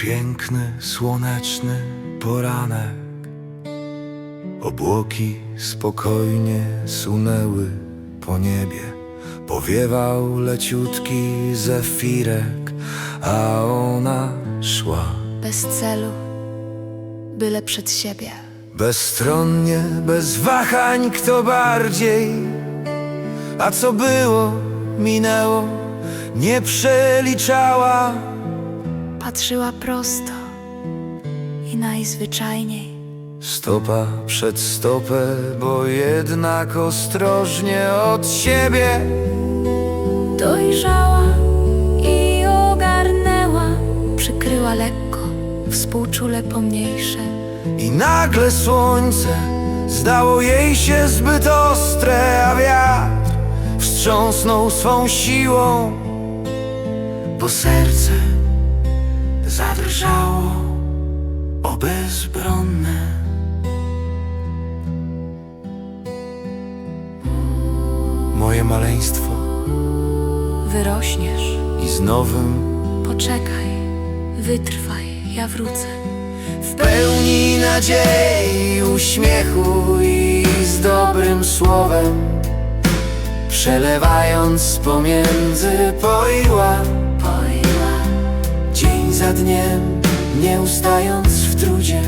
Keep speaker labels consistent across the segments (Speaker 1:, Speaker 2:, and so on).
Speaker 1: Piękny, słoneczny poranek. Obłoki spokojnie sunęły po niebie. Powiewał leciutki zefirek, a ona szła.
Speaker 2: Bez celu, byle przed siebie.
Speaker 1: Bezstronnie, bez wahań, kto bardziej. A co było, minęło, nie przeliczała
Speaker 2: Patrzyła prosto i najzwyczajniej
Speaker 1: Stopa przed stopę, bo jednak ostrożnie od siebie
Speaker 2: dojrzała i ogarnęła. Przykryła lekko, współczule pomniejsze.
Speaker 1: I nagle słońce zdało jej się zbyt ostre, a wiatr wstrząsnął swą siłą, bo serce zadrżało o bezbronne. Moje maleństwo
Speaker 2: Wyrośniesz,
Speaker 1: i z nowym
Speaker 2: poczekaj, wytrwaj, ja wrócę.
Speaker 1: W pełni nadziei, uśmiechu i z dobrym słowem Przelewając pomiędzy Dzień za dniem, nie ustając w trudzie.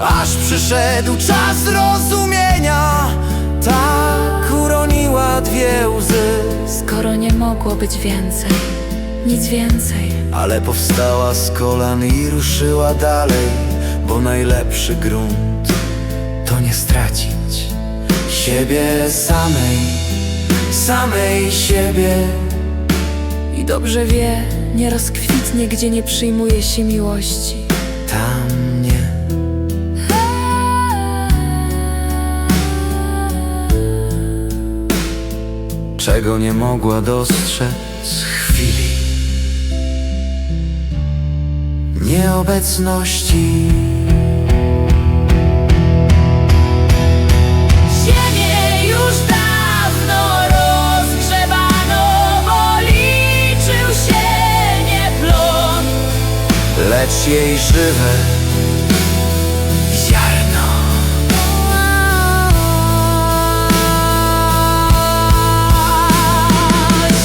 Speaker 1: Aż przyszedł czas zrozumienia Tak uroniła dwie łzy.
Speaker 2: Skoro nie mogło być więcej, nic więcej.
Speaker 1: Ale powstała z kolan i ruszyła dalej Bo najlepszy grunt to nie stracić Siebie samej, samej siebie
Speaker 2: dobrze wie, nie rozkwitnie, gdzie nie przyjmuje się miłości.
Speaker 1: Tam nie. Czego nie mogła dostrzec chwili. Nieobecności Jej żywe. Ziarno.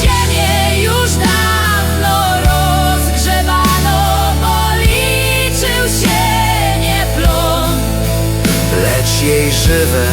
Speaker 2: Ziemię już dawno rozgrzebano, bo liczył się nie plon.
Speaker 1: Lecz jej żywe